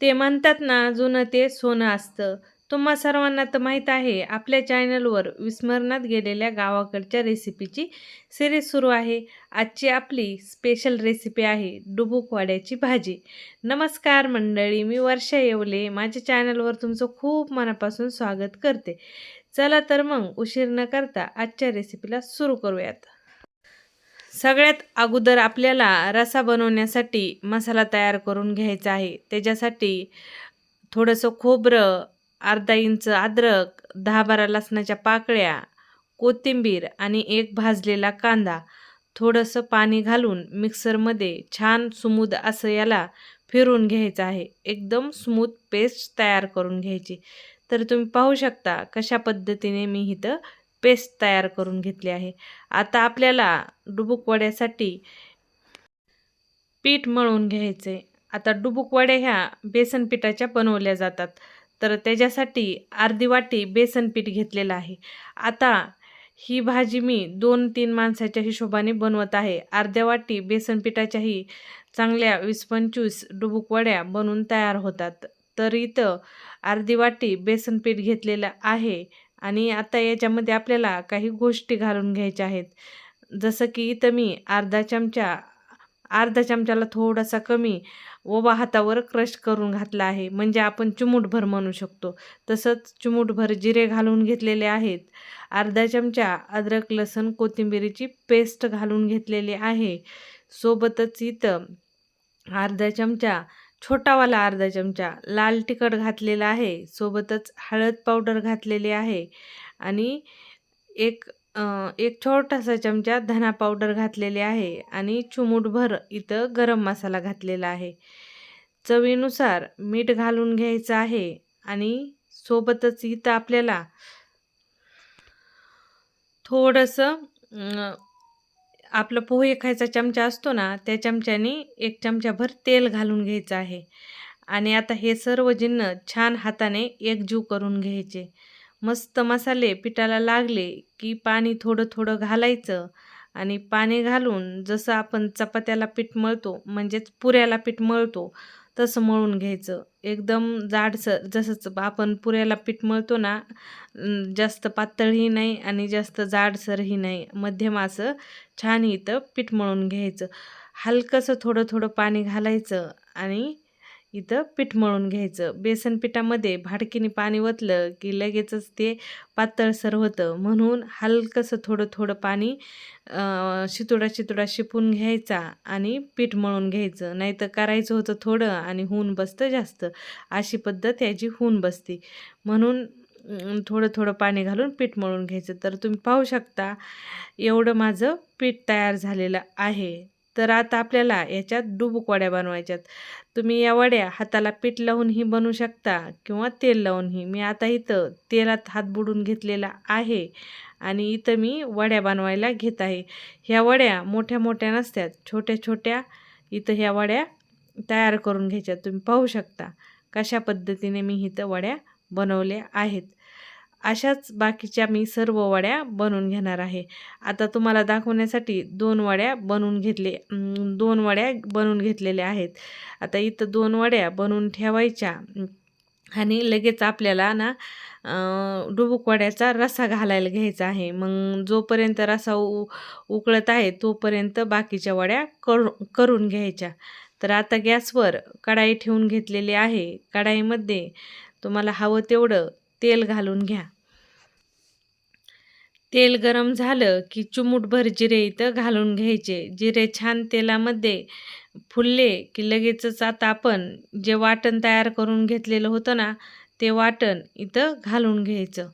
ते म्हणतात ना जुनं ते सोनं असतं. तुम्हा सर्वांना तर माहीत आहे आपल्या चॅनलवर विस्मरणात गेलेल्या गावाकडच्या रेसिपीची सिरीज सुरू आहे. आजची आपली स्पेशल रेसिपी आहे डुबुकवाड्याची भाजी. नमस्कार मंडळी मी वर्षा येवले. माझ्या चॅनलवर तुमचं खूप मनापासून स्वागत करते. चला तर मग उशीर न करता आजच्या रेसिपीला सुरू करूयात. सगळ्यात अगोदर आपल्याला रसा बनवण्यासाठी मसाला तयार करून घ्यायचा आहे. त्याच्यासाठी थोडंसं खोबरं अर्धा इंच अद्रक दहा बारा लसणाच्या पाकळ्या कोथिंबीर आणि एक भाजलेला कांदा थोडंसं पाणी घालून मिक्सरमध्ये छान स्मूद असं याला फिरून घ्यायचं आहे. एकदम स्मूथ पेस्ट तयार करून घ्यायची. तर तुम्ही पाहू शकता कशा पद्धतीने मी इथं पेस्ट तयार करून घेतली आहे. आता आपल्याला डुबुक वड्यासाठी पीठ मळून घ्यायचे. आता डुबुक वड्या ह्या बेसन पिठाच्या बनवल्या जातात. तर त्याच्यासाठी अर्धी वाटी बेसन पीठ घेतलेलं आहे. आता ही भाजी मी दोन तीन माणसाच्या हिशोबाने बनवत आहे. अर्ध्या वाटी बेसन पिठाच्याही चांगल्या वीस पंचवीस डुबुक वड्या बनवून तयार होतात. तर इथं अर्धी वाटी बेसन पीठ घेतलेलं आहे. आणि आता याच्यामध्ये आपल्याला काही गोष्टी घालून घ्यायच्या आहेत. जसं की इथं मी अर्धा चमचा अर्धा चमचाला थोडासा कमी ओवा हातावर क्रश करून घातला आहे. म्हणजे आपण चिमूटभर म्हणू शकतो. तसंच चिमूटभर जिरे घालून घेतलेले आहेत. अर्धा चमचा अद्रक लसण कोथिंबिरीची पेस्ट घालून घेतलेली आहे. सोबतच इथं अर्धा चमचा छोटावाला अर्धा चमचा लाल तिखट घातलेला आहे. सोबतच हळद पावडर घातलेली आहे. आणि एक एक छोटासा चमचा धना पावडर घातलेली आहे. आणि चिमूटभर इथं गरम मसाला घातलेला आहे. चवीनुसार मीठ घालून घ्यायचं आहे. आणि सोबतच इथं आपल्याला थोडंसं आपलं पोहे खायचा चमचा असतो ना त्या चमच्याने एक चमचाभर तेल घालून घ्यायचं आहे. आणि आता हे सर्व जिन्न छान हाताने एकजीव करून घ्यायचे. मस्त मसाले पिठाला लागले की पाणी थोडं थोडं घालायचं आणि पाणी घालून जसं आपण चपात्याला पीठ मळतो म्हणजेच पुऱ्याला पीठ मळतो तसं मळून घ्यायचं. एकदम जाडसर जसंच आपण पुऱ्याला पीठ मळतो ना जास्त पातळही नाही आणि जास्त जाडसरही नाही. मध्यम असं छान इथं पीठ मळून घ्यायचं. हलकंसं थोडं थोडं पाणी घालायचं आणि इथं पीठ मळून घ्यायचं. बेसन पिठामध्ये भाडकीने पाणी ओतलं की लगेचच ते पातळसर होतं. म्हणून हलकंसं थोडं थोडं पाणी शितोडा शितोडा शिपून घ्यायचा आणि पीठ मळून घ्यायचं. नाही तर करायचं होतं थोडं आणि होऊन बसतं जास्त. अशी पद्धत याची होऊन बसते. म्हणून थोडं थोडं पाणी घालून पीठ मळून घ्यायचं. तर तुम्ही पाहू शकता एवढं माझं पीठ तयार झालेलं आहे. तर आता आपल्याला याच्यात डुबुकवड्या बनवायच्यात. तुम्ही या वड्या हाताला पीठ लावूनही बनवू शकता किंवा तेल लावूनही. मी आता इथं तेलात हात बुडून घेतलेला आहे आणि इथं मी वड्या बनवायला घेत आहे. ह्या वड्या मोठ्या मोठ्या नसतात. छोट्या छोट्या इथं ह्या वड्या तयार करून घ्यायच्या. तुम्ही पाहू शकता कशा पद्धतीने मी इथं वड्या बनवल्या आहेत. अशाच बाकीच्या मी सर्व वड्या बनवून घेणार आहे. आता तुम्हाला दाखवण्यासाठी दोन वड्या बनवून घेतले दोन वड्या बनवून घेतलेल्या आहेत. आता इथं दोन वड्या बनवून ठेवायच्या. आणि लगेच आपल्याला ना डुबुक वड्याचा रसा घालायला घ्यायचा आहे. मग जोपर्यंत रसा उ उकळत आहे तोपर्यंत बाकीच्या वड्या करू करून घ्यायच्या. तर आता गॅसवर कढाई ठेवून घेतलेली आहे. कढाईमध्ये तुम्हाला हवं तेवढं तेल घालून घ्या. तेल गरम झालं की चुमूटभर जिरे इथं घालून घ्यायचे. जिरे छान तेलामध्ये फुलले की लगेचच आता आपण जे वाटण तयार करून घेतलेलं होतं ना ते वाटण इथं घालून घ्यायचं.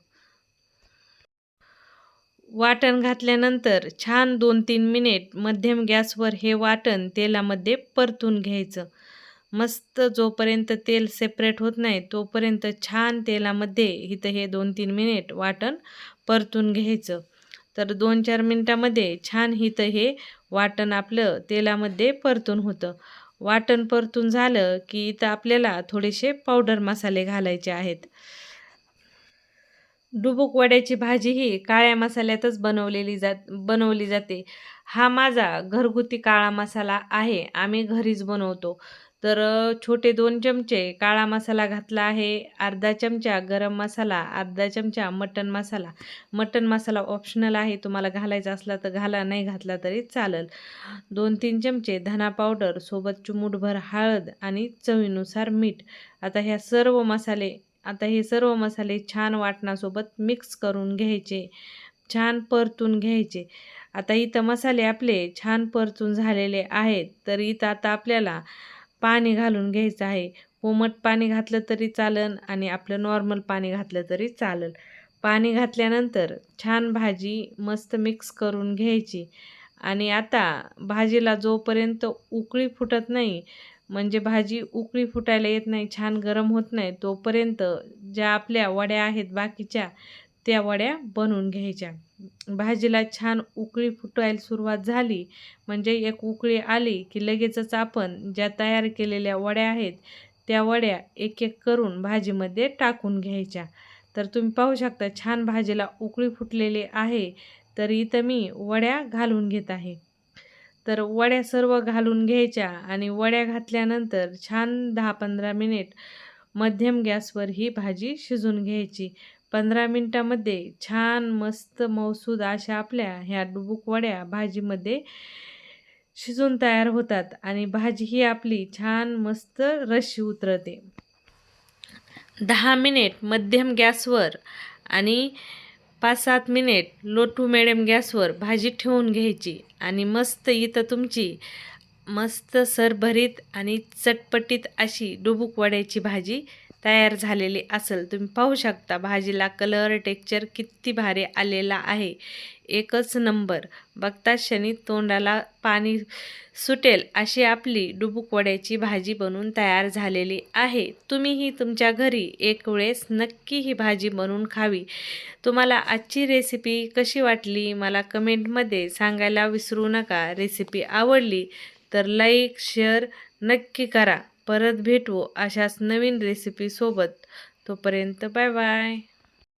वाटण घातल्यानंतर छान दोन तीन मिनिट मध्यम गॅसवर हे वाटण तेलामध्ये परतून घ्यायचं. मस्त जोपर्यंत तेल सेपरेट होत नाही तोपर्यंत छान तेलामध्ये इथं हे दोन तीन मिनिट वाटण परतून घ्यायचं. तर दोन चार मिनटामध्ये छान इथं हे वाटण आपलं तेलामध्ये परतून होतं. वाटण परतून झालं की इथं आपल्याला थोडेसे पावडर मसाले घालायचे आहेत. डुबुक वड्याची भाजी ही काळ्या मसाल्यातच बनवलेली जात बनवली जाते. हा माझा घरगुती काळा मसाला आहे. आम्ही घरीच बनवतो. तर छोटे दोन चमचे काळा मसाला घातला आहे अर्धा चमचा गरम मसाला अर्धा चमचा मटन मसाला. मटन मसाला ऑप्शनल आहे तुम्हाला घालायचा असला तर घाला नाही घातला तरी चालेल. दोन तीन चमचे धना पावडर सोबत चुमूटभर हळद आणि चवीनुसार मीठ. आता ह्या सर्व मसाले आता हे सर्व मसाले छान वाटणासोबत मिक्स करून घ्यायचे. छान परतून घ्यायचे. आता इथं मसाले आपले छान परतून झालेले आहेत. तर इथं आता आपल्याला पाणी घालून घ्यायचं आहे. कोमट पाणी घातलं तरी चालन आणि आपलं नॉर्मल पाणी घातलं तरी चालेल पाणी घातल्यानंतर छान भाजी मस्त मिक्स करून घ्यायची. आणि आता भाजीला जोपर्यंत उकळी फुटत नाही म्हणजे भाजी उकळी फुटायला येत नाही छान गरम होत नाही तोपर्यंत ज्या आपल्या वड्या आहेत बाकीच्या त्या वड्या बनवून घ्यायच्या. भाजीला छान उकळी फुटायला सुरुवात झाली. म्हणजे एक उकळी आली की लगेचच आपण ज्या तयार केलेल्या वड्या आहेत त्या वड्या एक एक करून भाजीमध्ये टाकून घ्यायच्या. तर तुम्ही पाहू शकता छान भाजीला उकळी फुटलेली आहे. तर इथं मी वड्या घालून घेत आहे. तर वड्या सर्व घालून घ्यायच्या आणि वड्या घातल्यानंतर छान दहा पंधरा मिनिट मध्यम गॅसवर ही भाजी शिजून घ्यायची. पंधरा मिनटामध्ये छान मस्त मौसूद अशा आपल्या ह्या डुबुकवड्या भाजीमध्ये शिजून तयार होतात आणि भाजी ही आपली छान मस्त रशी उतरते. दहा मिनिट मध्यम गॅसवर आणि पाच सात मिनिट लो टू मिडियम गॅसवर भाजी ठेवून घ्यायची आणि मस्त इथं तुमची मस्त सरभरीत आणि चटपटीत अशी डुबुक वड्याची भाजी तयार झालेली असेल. तुम्ही पाहू शकता भाजीला कलर टेक्चर किती भारी आलेला आहे. एकच नंबर बघता क्षणी तोंडाला पाणी सुटेल अशी आपली डुबुकवड्याची भाजी बनवून तयार झालेली आहे. तुम्हीही तुमच्या घरी एक वेळेस नक्की ही भाजी बनवून खावी. तुम्हाला आजची रेसिपी कशी वाटली? मला कमेंटमध्ये सांगायला विसरू नका. रेसिपी आवडली तर लाईक शेअर नक्की करा. परत भेटू अशाच नवीन रेसिपीसोबत तोपर्यंत बाय बाय